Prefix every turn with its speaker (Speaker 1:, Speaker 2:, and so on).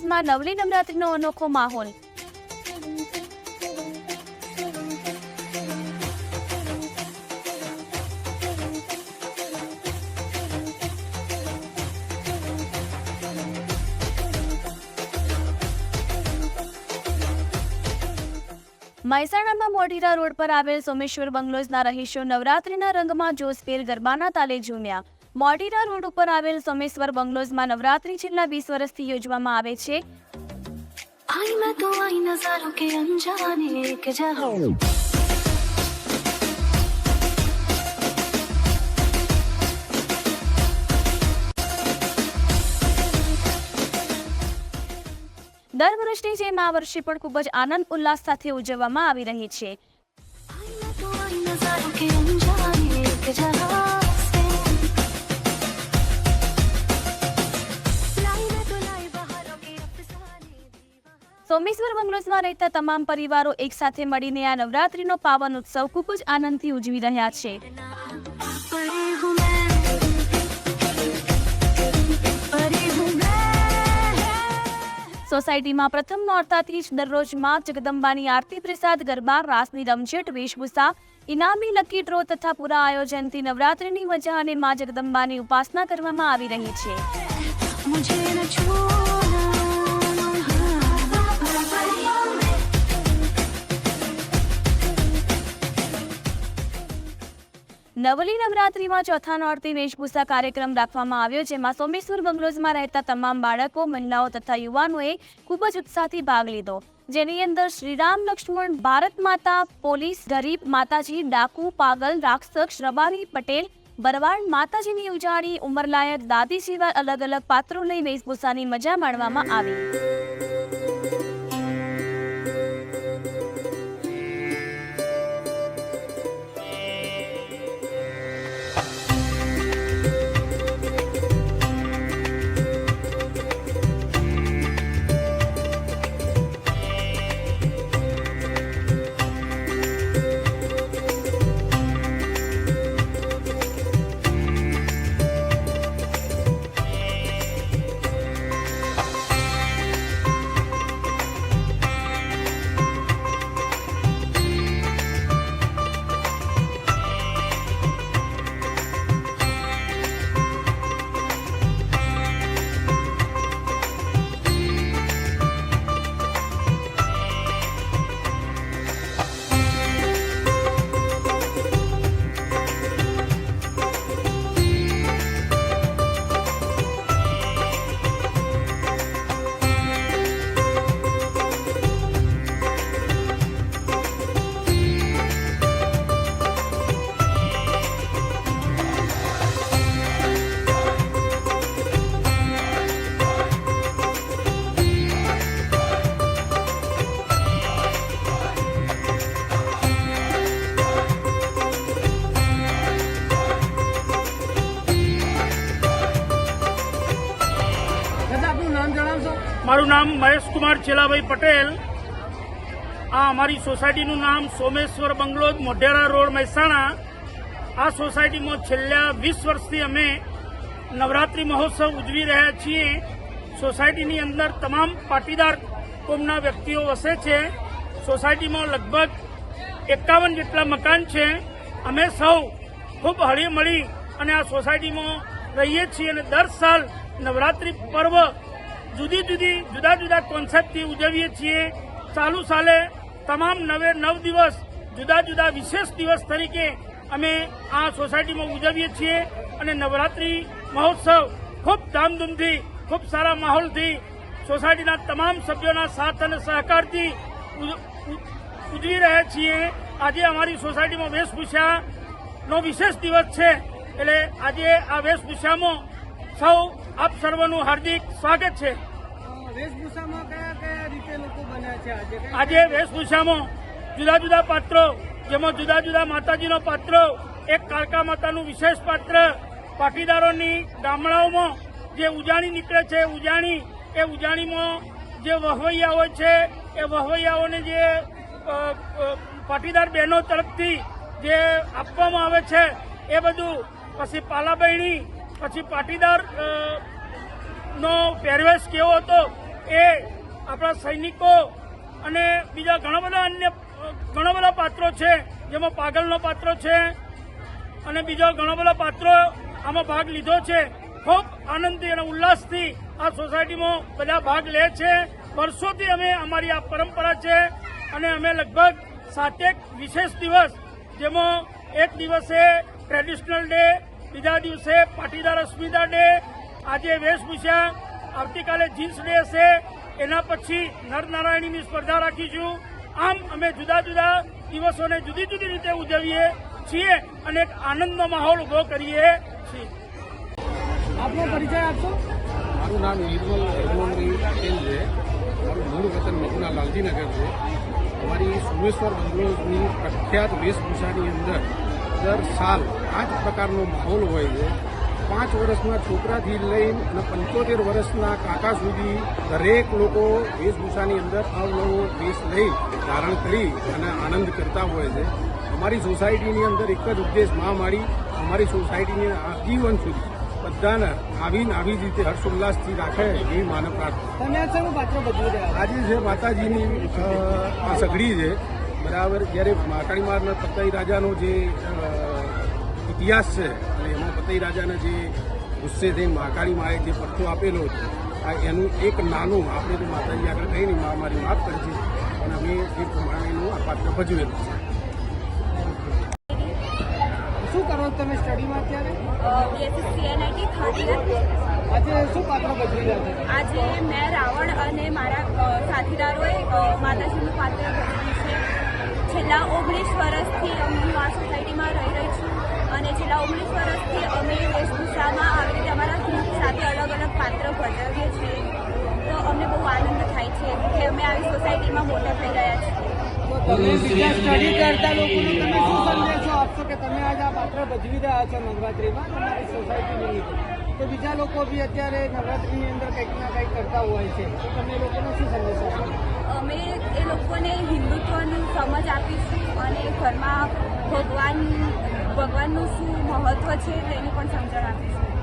Speaker 1: બંગલોઝમાં નવલી નવરાત્રીનો અનોખો માહોલ. મહેસાણામાં મોઢીરા રોડ પર આવેલ સોમેશ્વર બંગલોઝના રહીશો નવરાત્રીના રંગમાં જોશભેર ગરબાના તાલે ઝૂમ્યા. મોઢીરા રોડ ઉપર આવેલ સોમેશ્વર બંગલોઝમાં નવરાત્રી છેલ્લા વીસ વર્ષથી યોજવામાં આવે છે. દર વર્ષની જેમ આ વર્ષે પણ ખૂબ જ આનંદ ઉલ્લાસ સાથે ઉજવવામાં આવી રહી છે. સોમેશ્વર બંગલોઝમાં રહેતા તમામ પરિવારો એકસાથે મળીને આ નવરાત્રીનો પાવન ઉત્સવ ખૂબ જ આનંદથી ઉજવી રહ્યા છે. સોસાયટીમાં પ્રથમ નોરતાથી જ દરરોજમાં જગદંબાની આરતી પ્રસાદ, ગરબા, રાસની રમઝટ, વેશભૂષા, ઇનામી લકી ડ્રો તથા પૂરા આયોજનથી નવરાત્રિની મજા અને માં જગદંબાની ઉપાસના કરવામાં આવી રહી છે. નવલી નવરાત્રીમાં ચોથા નોરતી વેશભૂષા કાર્યક્રમ રાખવામાં આવ્યો, જેમાં સોમેશ્વર બંગલોઝમાં રહેતા તમામ બાળકો, મહિલાઓ તથા યુવાનોએ ખૂબ જ ઉત્સાહથી ભાગ લીધો. જેની અંદર શ્રીરામ લક્ષ્મણ, ભારત માતા, પોલીસ, ગરીબ માતાજી, ડાકુ, પાગલ, રાક્ષસ, રબારી, પટેલ બરવાડ માતાજીની ઉજાણી ઉંમરલાયક દાદી જેવા અલગ અલગ પાત્રો લઈ વેશભૂષાની મજા માણવામાં આવી.
Speaker 2: મારું નામ મહેશકુમાર છેલાભાઈ પટેલ. આ અમારી સોસાયટીનું નામ સોમેશ્વર બંગલોજ મોઢેરા રોડ મહેસાણા. આ સોસાયટીમાં છેલ્લા વીસ વર્ષથી અમે નવરાત્રિ મહોત્સવ ઉજવી રહ્યા છીએ. સોસાયટીની અંદર તમામ પાટીદાર કોમના વ્યક્તિઓ વસે છે. સોસાયટીમાં લગભગ એકાવન જેટલા મકાન છે. અમે સૌ ખૂબ હળીમળી અને આ સોસાયટીમાં રહીએ છીએ અને દર સાલ નવરાત્રિ પર્વ જુદી જુદી, જુદા જુદા કોન્સેપ્ટથી ઉજવીએ છીએ. ચાલુ સાલે તમામ નવે, નવ દિવસ, જુદા જુદા વિશેષ દિવસ તરીકે અમે આ સોસાયટીમાં ઉજવીએ છીએ. અને નવરાત્રિ મહોત્સવ ખૂબ ધામધૂમથી, ખૂબ સારા માહોલથી સોસાયટીના તમામ સભ્યોના સાથ અને સહકારથી ઉજવી રહ્યા છીએ. આજે અમારી સોસાયટીમાં વેશભૂષાનો વિશેષ દિવસ છે. એટલે આજે આ વેશભૂષામાં સૌ આપ સર્વનું હાર્દિક સ્વાગત છે.
Speaker 3: વેશભૂષામાં કયા કયા રીતે લોકો બન્યા છે? આજે
Speaker 2: વેશભૂષામાં જુદા જુદા પાત્રો જેમાં જુદા જુદા માતાજીનો પાત્ર એક કાળકા માતાનું વિશેષ પાત્ર પાટીદારોની ગામડાઓમાં જે ઉજાણી નીકળે છે ઉજાણી એ ઉજાણીમાં જે વહવૈયા હોય છે એ વહવૈયાઓને જે પાટીદાર બહેનો તરફથી જે આપવામાં આવે છે એ બધું પછી પાલાબહેણી પછી પાટીદાર નો પહેરવેશ કેવો હતો એ આપણા સૈનિકો અને બીજા ઘણા બધા અન્ય ઘણા બધા પાત્રો છે, જેમાં પાગલનો પાત્ર છે અને બીજા ઘણા બધા પાત્રો આમાં ભાગ લીધો છે. ખૂબ આનંદથી અને ઉલ્લાસથી આ સોસાયટીમાં બધા ભાગ લે છે. વર્ષોથી અમે અમારી આ પરંપરા છે અને અમે લગભગ સાતેક વિશેષ દિવસ, જેમાં એક દિવસે ટ્રેડિશનલ ડે બીજા દિવસે પાટીદાર અસ્મિતા ડે આજે વેશભૂષા આવતીકાલે જીન્સ ડે હશે. એના પછી નરનારાયણીની સ્પર્ધા રાખીશું. આમ અમે જુદા જુદા દિવસોને જુદી જુદી રીતે ઉજવીએ છીએ અને એક આનંદનો માહોલ ઊભો કરીએ છીએ.
Speaker 3: આપનો પરિચય આપશો?
Speaker 4: મારું નામ નિર્મલ પટેલ છે. મારું મૂળ વતન મધુના લાલજીનગર છે. અમારી સોમેશ્વર બંગલોની પ્રખ્યાત વેશભૂષાની અંદર દર સાલ પાંચ પ્રકારનો માહોલ હોય છે. પાંચ વર્ષના છોકરાથી લઈને અને પંચોતેર વર્ષના કાકા સુધી દરેક લોકો વેશભૂષાની અંદર અવનવો વેશ લઈ ધારણ કરી અને આનંદ કરતા હોય છે. અમારી સોસાયટીની અંદર એક જ ઉદ્દેશ મહામારી અમારી સોસાયટીની આજીવન સુધી બધાને આવીને આવી જ રીતે હર્ષોલ્લાસથી રાખે એવી માનવ પ્રાર્થના.
Speaker 3: આ
Speaker 4: આજે જે માતાજીની આ સગડી છે બરાબર જ્યારે માકાળી મારના પતઈ રાજાનો જે ઇતિહાસ છે અને એમાં પતઈ રાજાને જે ગુસ્સે થઈને મહાકાળી માએ જે પરચો આપેલો છે આ એનું એક નાનું આપણે તો માતાજી આગળ કહીને મા મારી માફ કરી છે પણ અમે એ પ્રમાણેનું આ પાત્ર ભજવેલું છે.
Speaker 3: શું કરો તમે સ્ટડીમાં અત્યારે?
Speaker 5: બીએસસી સીએનઆઈટી થર્ડ
Speaker 3: આજે શું પાત્ર ભજવી રહ્યા છો?
Speaker 5: આજે મેં રાવણ અને મારા સાથીદારોએ માતાજીનું પાત્ર ભજવ્યું છે. છેલ્લા ઓગણીસ વર્ષથી અમે હું આ સોસાયટીમાં રહી રહી છું અને છેલ્લા ઓગણીસ વર્ષથી અમે વેશભૂષામાં આવી રીતે અમારા ગ્રુપ સાથે અલગ અલગ પાત્ર ભજવીએ છીએ. તો અમને બહુ આનંદ થાય છે કે અમે આવી સોસાયટીમાં મોટા થઈ રહ્યા છીએ.
Speaker 3: બીજા સ્ટડી કરતા લોકોને તમે શું સંદેશો આપશો કે તમે આજે આ પાત્ર ભજવી રહ્યા છો નવરાત્રીમાં? તમારી સોસાયટીની લીધે. તો બીજા લોકો બી અત્યારે નવરાત્રીની અંદર કંઈક ના કંઈક કરતા હોય છે. તો તમે લોકોને શું સંદેશો
Speaker 5: અમે એ લોકોને હિન્દુત્વની સમજ આપીશું અને ઘરમાં ભગવાન, ભગવાનનું શું મહત્વ છે તેની પણ સમજણ આપીશું.